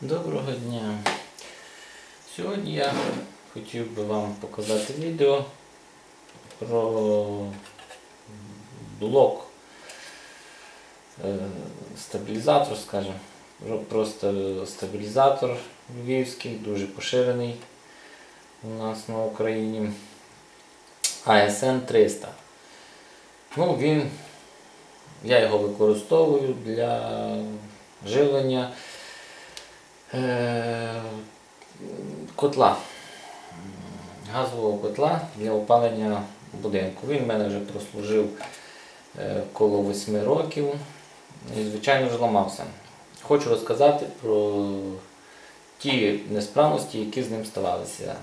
Доброго дня. Сьогодні я хотів би вам показати відео про блок е, стабілізатор, скажімо, просто стабілізатор львівський, дуже поширений у нас на Україні. ASN 300. Ну, він, я його використовую для живлення котла, газового котла для опалення будинку. Він в мене вже прослужив е, коло 8 років і, звичайно ж, ламався. Хочу розказати про ті несправності, які з ним ставалися.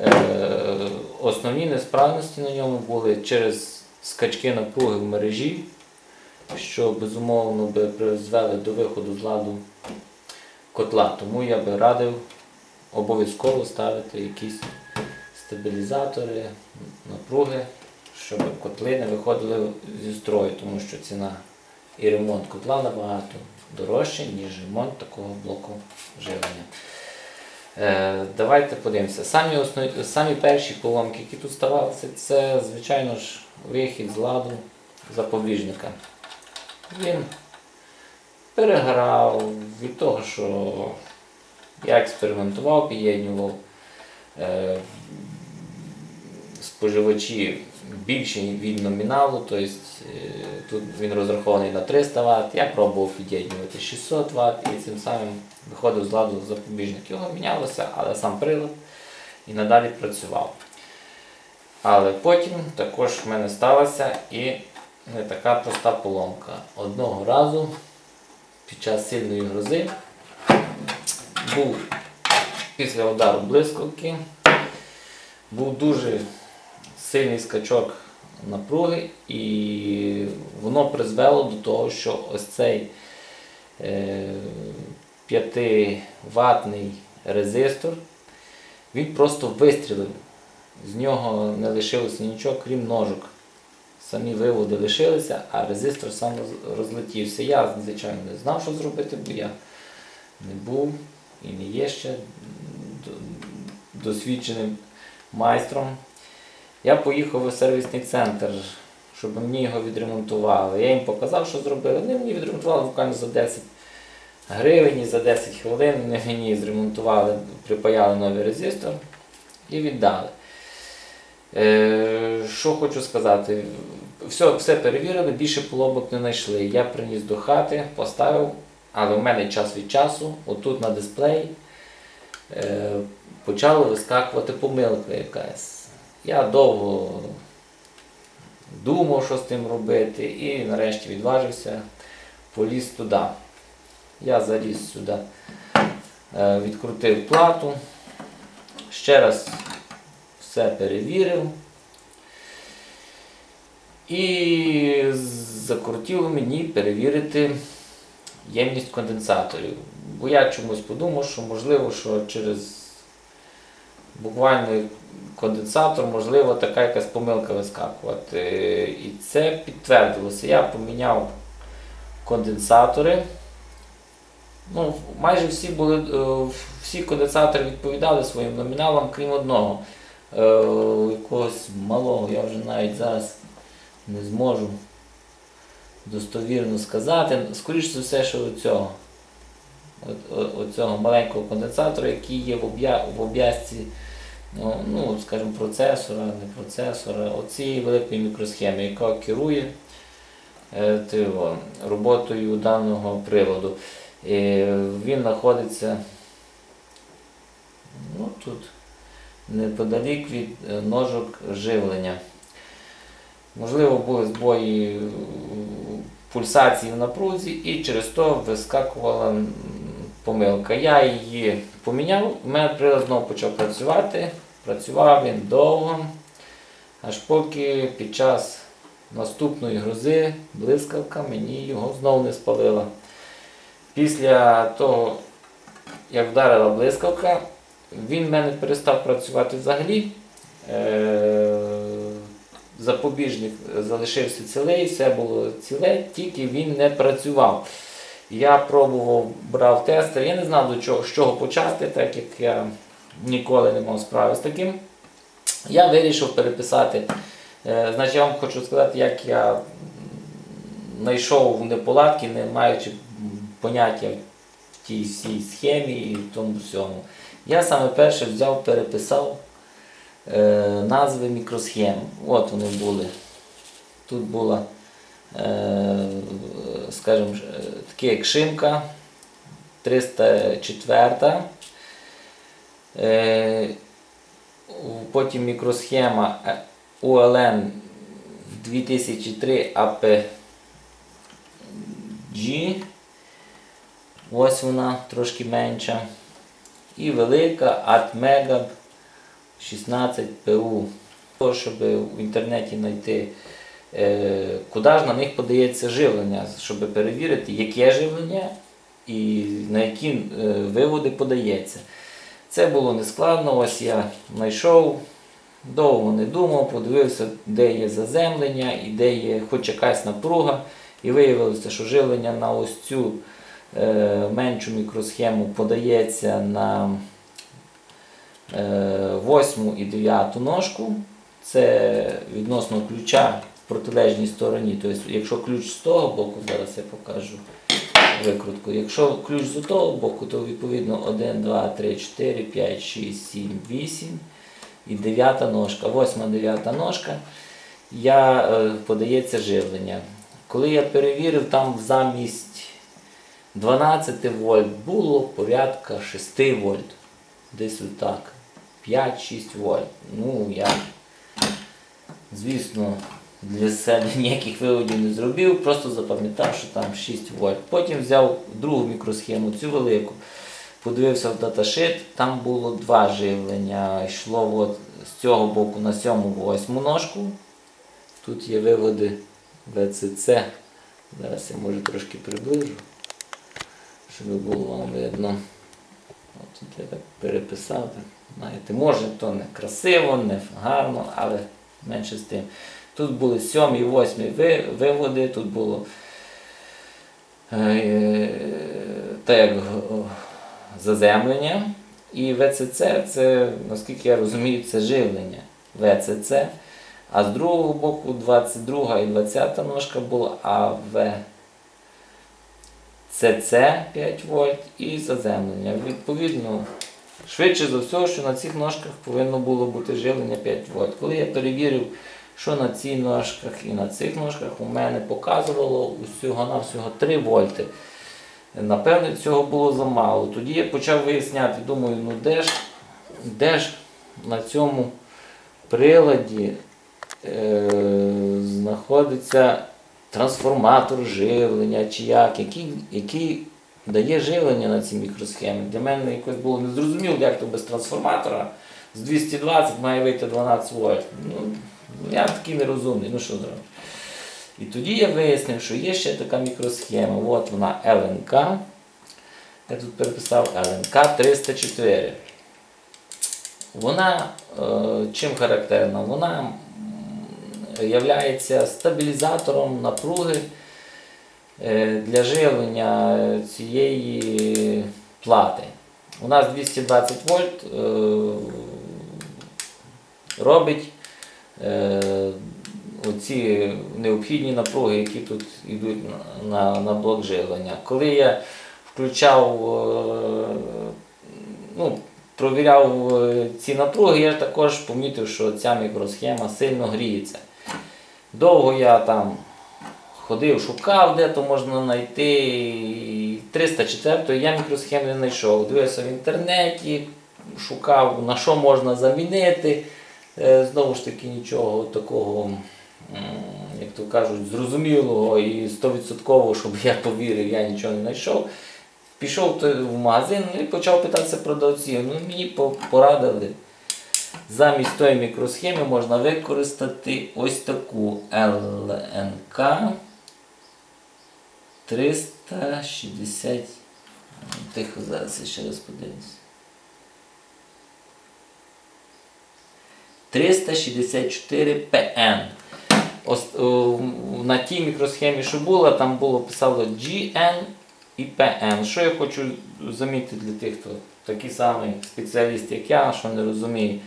Е, Основні несправності на ньому були через скачки напруги в мережі, що безумовно би призвели до виходу з ладу котла. Тому я би радив обов'язково ставити якісь стабілізатори, напруги, щоб котли не виходили зі строю, тому що ціна і ремонт котла набагато дорожче, ніж ремонт такого блоку живлення. Е, давайте подивимося. Самі, основ... Самі перші поломки, які тут ставалися, це, звичайно ж, вихід з ладу запобіжника. Він переграв від того, що я експериментував, під'єднував е, споживачі більші від номіналу, тобто е, тут він розрахований на 300 Вт, я пробував під'єднувати 600 Вт і цим самим виходив з ладу запобіжник. Його мінялося, але сам прилад і надалі працював. Але потім також в мене сталася і не така проста поломка. Одного разу під час сильної грози був після удару блискавки, був дуже сильний скачок напруги, і воно призвело до того, що ось цей е, 5-ваттний резистор, він просто вистрілив. З нього не лишилося нічого, крім ножок. Самі виводи лишилися, а резистор сам розлетівся. Я, звичайно, не знав, що зробити, бо я не був і не є ще досвідченим майстром. Я поїхав у сервісний центр, щоб мені його відремонтували. Я їм показав, що зробили. Вони мені відремонтували буквально за 10 гривень за 10 хвилин вони мені зремонтували, припаяли новий резистор і віддали. Е, що хочу сказати, все, все перевірили, більше поломок не знайшли. Я приніс до хати, поставив, але в мене час від часу, отут на дисплеї, е, почала вискакувати помилка якась. Я довго думав, що з тим робити, і нарешті відважився, поліз туди. Я заліз сюди, е, відкрутив плату, ще раз все перевірив. І закрутило мені перевірити ємність конденсаторів. Бо я чомусь подумав, що можливо, що через буквально конденсатор, можливо, така якась помилка вискакувати. І це підтвердилося. Я поміняв конденсатори. Ну, майже всі були, е, всі конденсатори відповідали своїм номіналам, крім одного. Е, якогось малого, я вже навіть зараз не зможу достовірно сказати. Скоріше за все, що цього. От, оцього маленького конденсатора, який є в, об'я, в обв'язці, ну, ну, скажімо, процесора, не процесора, оцієї великої мікросхеми, яка керує е, роботою даного приладу. І він знаходиться ну, тут, неподалік від е, ножок живлення. Можливо, були збої е, пульсації в напрузі і через то вискакувала помилка. Я її поміняв, у мене прилад знову почав працювати. Працював він довго, аж поки під час наступної грози блискавка мені його знову не спалила. Після того, як вдарила блискавка, він в мене перестав працювати взагалі. Е, Запобіжник залишився цілий, все було ціле, тільки він не працював. Я пробував, брав тестер, я не знав до чого, з чого почати, так як я ніколи не мав справи з таким. Я вирішив переписати. Е, Значить, я вам хочу сказати, як я знайшов неполадки, не маючи поняття в тій всій схемі і в тому всьому. Я саме перше взяв, переписав е, назви мікросхем. От вони були. Тут була, е, скажімо, е, таке як шимка 304. Е, потім мікросхема ULN 2003 APG. Ось вона трошки менша. І велика ATMEGA 16 PU. Того, щоб в інтернеті знайти, е, куди ж на них подається живлення, щоб перевірити, яке живлення і на які е, виводи подається. Це було нескладно. Ось я знайшов, довго не думав, подивився, де є заземлення і де є хоч якась напруга. І виявилося, що живлення на ось цю меншу мікросхему подається на е, 8 і 9 ножку. Це відносно ключа в протилежній стороні. Тобто, якщо ключ з того боку, зараз я покажу викрутку. Якщо ключ з того боку, то відповідно 1, 2, 3, 4, 5, 6, 7, 8 і 9 ножка. 8, 9 ножка. Я, е, подається живлення. Коли я перевірив, там замість 12 вольт було порядка 6 вольт. Десь отак. 5-6 вольт. Ну, я, звісно, для себе ніяких виводів не зробив, просто запам'ятав, що там 6 вольт. Потім взяв другу мікросхему, цю велику, подивився в даташит, там було два живлення. Йшло от з цього боку на 7-8 ножку. Тут є виводи ВЦЦ. Зараз я може трошки приближу, щоб було вам видно. От тут я так переписав. Знаєте, може то не красиво, не гарно, але менше з тим. Тут були сьомі і восьмі виводи, тут було е, так як заземлення. І ВЦЦ це, наскільки я розумію, це живлення ВЦЦ. А з другого боку 22 і 20 ножка була АВ. ЦЦ 5 вольт і заземлення. Відповідно, швидше за все, що на цих ножках повинно було бути живлення 5 вольт. Коли я перевірив, що на цих ножках і на цих ножках у мене показувало усього на всього 3 вольти. Напевне, цього було замало. Тоді я почав виясняти, думаю, ну де ж, де ж на цьому приладі е, знаходиться трансформатор живлення чи як, який, який дає живлення на ці мікросхеми. Для мене якось було незрозуміло, як то без трансформатора з 220 має вийти 12 вольт. Ну, я такий нерозумний, ну що зробити. І тоді я вияснив, що є ще така мікросхема. От вона ЛНК. Я тут переписав ЛНК 304. Вона е, чим характерна? Вона є стабілізатором напруги е, для живлення цієї плати. У нас 220 вольт е, робить е, оці необхідні напруги, які тут йдуть на, на, блок живлення. Коли я включав, ну, провіряв ці напруги, я також помітив, що ця мікросхема сильно гріється. Довго я там ходив, шукав, де то можна знайти. І 304 я мікросхем не знайшов. Дивився в інтернеті, шукав, на що можна замінити. Е, Знову ж таки, нічого такого, як то кажуть, зрозумілого і 100%, щоб я повірив, я нічого не знайшов. Пішов в магазин і почав питатися продавців. Ну, мені порадили. Замість тої мікросхеми можна використати ось таку ЛНК 360. Тихо, зараз ще раз подивлюсь. 364 ПН. Ос- о, На тій мікросхемі, що була, там було писало GN і ПН. Що я хочу замітити для тих, хто такий самий спеціаліст, як я, що не розуміє.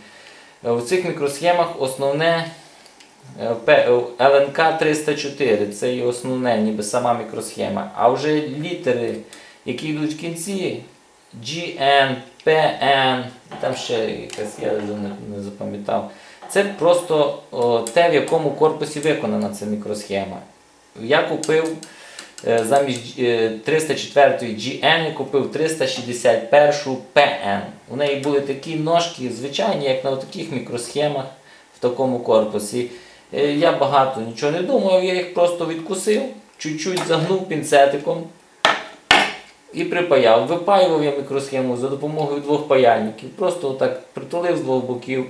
Е, У цих мікросхемах основне е, е, ЛНК 304, це є основне, ніби сама мікросхема. А вже літери, які йдуть в кінці, GN, PN, там ще якась я не, запам'ятав. Це просто те, в якому корпусі виконана ця мікросхема. Я купив е, замість е, 304 GN, я купив 361 PN. У неї були такі ножки, звичайні, як на таких мікросхемах в такому корпусі. Е, Я багато нічого не думав, я їх просто відкусив, чуть-чуть загнув пінцетиком і припаяв. Випаював я мікросхему за допомогою двох паяльників. Просто отак притулив з двох боків,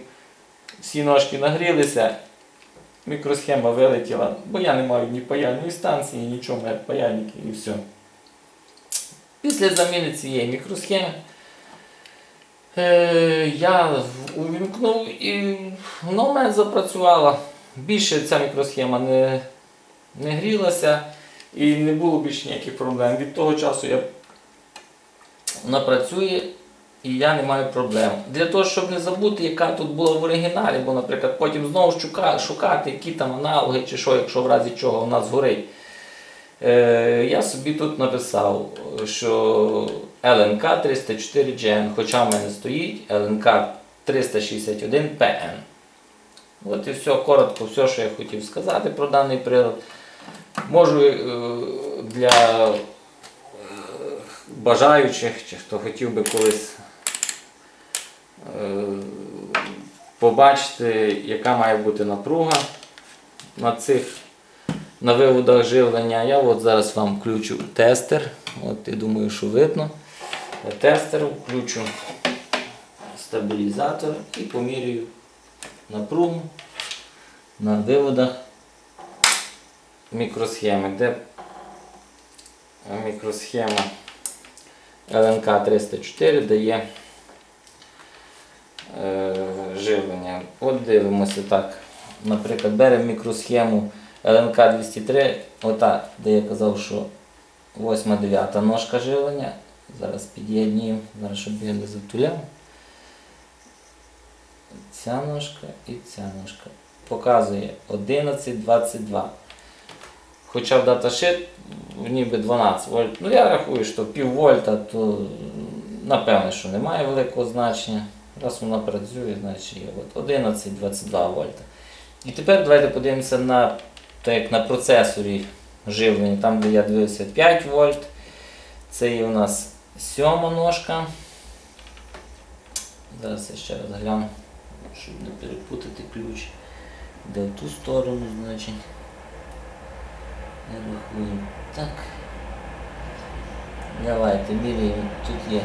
всі ножки нагрілися, мікросхема вилетіла, бо я не маю ні паяльної станції, нічого, як паяльники і все. Після заміни цієї мікросхеми е, я увімкнув і воно в мене запрацювало. Більше ця мікросхема не, не грілася і не було більше ніяких проблем. Від того часу я, вона працює і я не маю проблем. Для того, щоб не забути, яка тут була в оригіналі, бо, наприклад, потім знову шукати, шукати які там аналоги чи що, якщо в разі чого в нас згорить. Е, я собі тут написав, що ЛНК 304GN, хоча в мене стоїть ЛНК 361PN. От і все, коротко, все, що я хотів сказати про даний прилад. Можу е, для е, бажаючих, чи хто хотів би колись побачити, яка має бути напруга на цих на виводах живлення. Я от зараз вам включу тестер. От я думаю, що видно. Я тестер включу стабілізатор і помірюю напругу на виводах мікросхеми, де мікросхема ЛНК 304 дає е, живлення. От дивимося так. Наприклад, беремо мікросхему ЛНК 203, ота, де я казав, що 8-9 ножка живлення. Зараз під'єднуємо, зараз щоб я не затуляв. Ця ножка і ця ножка. Показує 11,22. Хоча в даташит ніби 12 вольт. Ну я рахую, що пів вольта, то напевне, що немає великого значення. Раз вона працює, значить є от 11-22 вольта. І тепер давайте подивимося на, так як на процесорі живлення, там де я дивився 5 вольт. Це є у нас сьома ножка. Зараз я ще раз гляну, щоб не перепутати ключ. Де в ту сторону, значить. Я рахую. Так. Давайте міряємо. Тут є.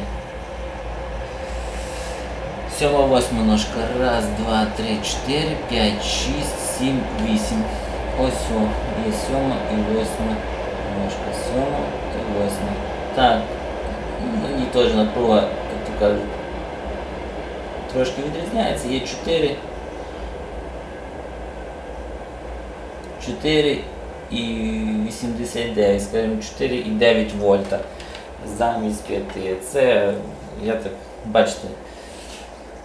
Сьома, восьма ножка. Раз, два, три, чотири, п'ять, шість, сім, вісім. Ось о, є сьома і восьма ножка. Сьома і восьма. Так. Мені теж напруга, як то кажуть, трошки відрізняється. Є 4. 4 і 89, скажімо, 4,9 вольта замість 5. Це, я так, бачите,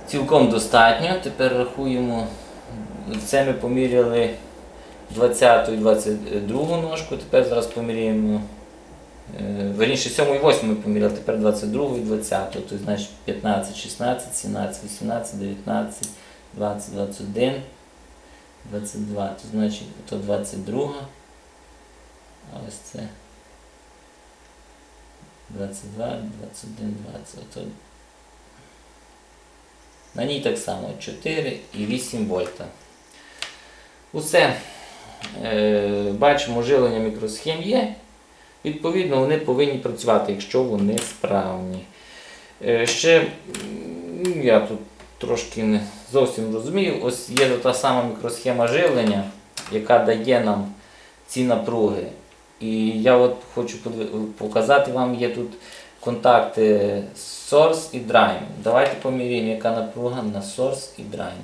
цілком достатньо. Тепер рахуємо, це ми поміряли 20 і 22 ножку, тепер зараз поміряємо. е, Верніше 7 і 8 ми поміряли, тепер 22 і 20. Тобто, значить 15, 16, 17, 18, 19, 20, 21. 22, то значить то 22. А ось це 22, 21, 20. На ній так само 4 і 8 вольта. Усе. Е, бачимо, жилення мікросхем є. Відповідно, вони повинні працювати, якщо вони справні. Е, ще я тут трошки не зовсім розумію. Ось є та сама мікросхема живлення, яка дає нам ці напруги. І я от хочу показати вам, є тут контакти Source і Drain. Давайте поміряємо, яка напруга на Source і Drain.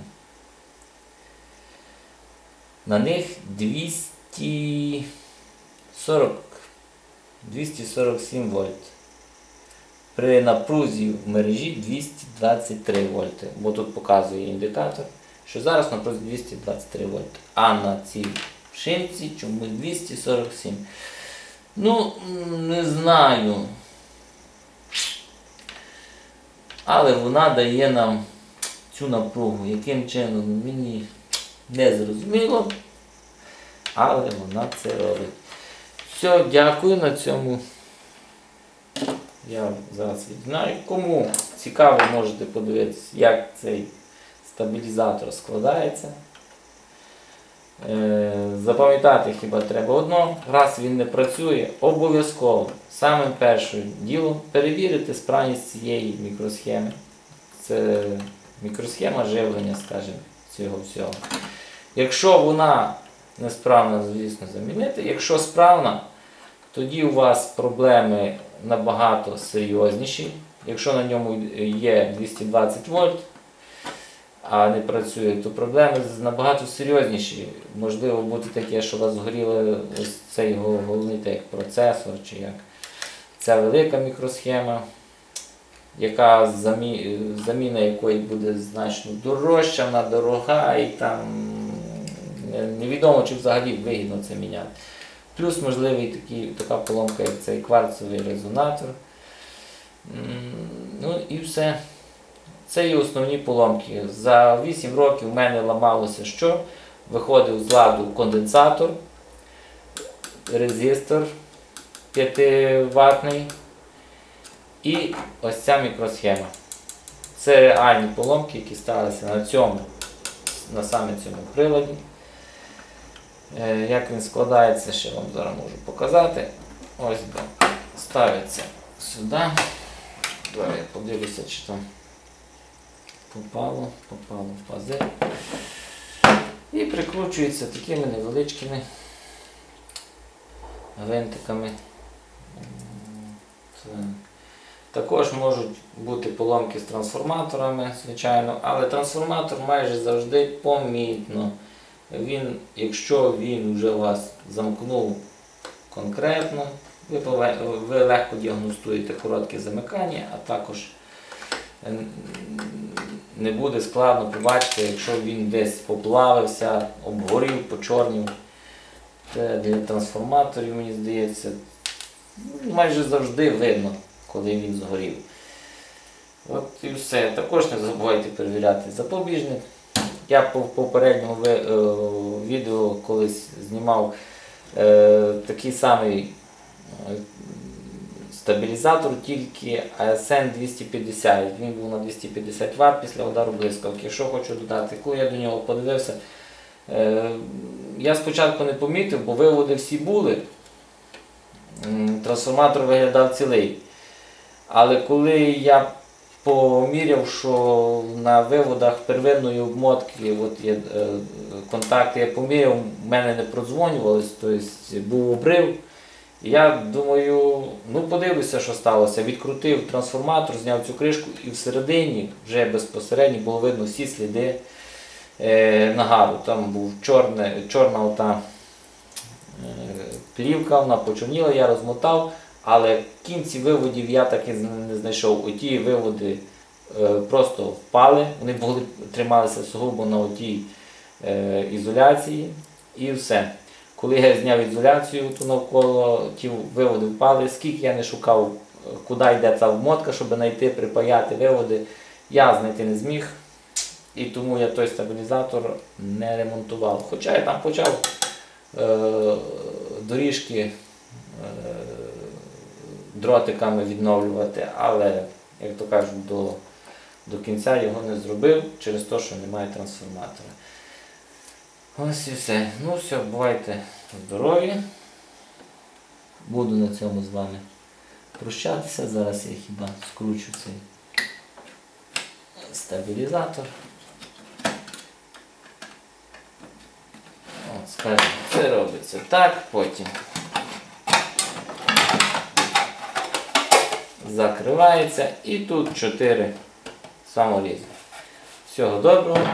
На них 240 247 вольт. При напрузі в мережі 223 вольти, бо тут показує індикатор, що зараз напрузі 223 вольти. А на цій шинці чомусь 247. Ну, не знаю. Але вона дає нам цю напругу. Яким чином мені не зрозуміло. Але вона це робить. Все, дякую на цьому. Я зараз відзнаю. Кому цікаво, можете подивитися, як цей стабілізатор складається. Е, Запам'ятати хіба треба одно, раз він не працює, обов'язково самим першим ділом перевірити справність цієї мікросхеми. Це мікросхема живлення, скажімо, цього всього. Якщо вона несправна, звісно, замінити. Якщо справна, тоді у вас проблеми набагато серйозніші. Якщо на ньому є 220 вольт, а не працює, то проблеми набагато серйозніші. Можливо бути таке, що у вас згоріли ось цей головний так, процесор чи як. Це велика мікросхема, яка замі... заміна якої буде значно дорожча, вона дорога і там невідомо чи взагалі вигідно це міняти. Плюс можливий такий, така поломка, як цей кварцевий резонатор. Ну і все. Це є основні поломки. За 8 років в мене ламалося що? Виходив з ладу конденсатор, резистор 5 ватний і ось ця мікросхема. Це реальні поломки, які сталися на цьому, на саме цьому приладі. Е, Як він складається, ще вам зараз можу показати. Ось да. ставиться сюди. Зараз я подивлюся, чи там попало, попало в пази. І прикручується такими невеличкими гвинтиками. Також можуть бути поломки з трансформаторами, звичайно, але трансформатор майже завжди помітно. Він, якщо він вже вас замкнув конкретно, ви, ви легко діагностуєте коротке замикання, а також е, не буде складно побачити, якщо він десь поплавився, обгорів, почорнів. Це для трансформаторів, мені здається, майже завжди видно, коли він згорів. От і все. Також не забувайте перевіряти запобіжник. Я по попередньому е, відео колись знімав е, такий самий стабілізатор, тільки ASN 250. Він був на 250 Вт після удару блискавки. Що хочу додати, коли я до нього подивився, е, я спочатку не помітив, бо виводи всі були. Трансформатор виглядав цілий. Але коли я поміряв, що на виводах первинної обмотки от є, е, контакти, я поміряв, в мене не продзвонювались, тобто був обрив. Я думаю, ну подивлюся, що сталося. Відкрутив трансформатор, зняв цю кришку і всередині вже безпосередньо було видно всі сліди е, нагару. Там був чорне, чорна ота е, плівка, вона почорніла, я розмотав, але в кінці виводів я так і не знайшов. Оті виводи е, просто впали, вони були, трималися сугубо на отій е, ізоляції і все. Коли я зняв ізоляцію то навколо, ті виводи впали, скільки я не шукав, е, куди йде ця вмотка, щоб знайти, припаяти виводи, я знайти не зміг. І тому я той стабілізатор не ремонтував. Хоча я там почав е, доріжки е, дротиками відновлювати, але, як то кажуть, до, до кінця його не зробив через те, що немає трансформатора. Ось і все. Ну все, бувайте здорові. Буду на цьому з вами прощатися. Зараз я хіба скручу цей стабілізатор. От, скажімо, це робиться так, потім закривається і тут 4 саморізи. Всього доброго.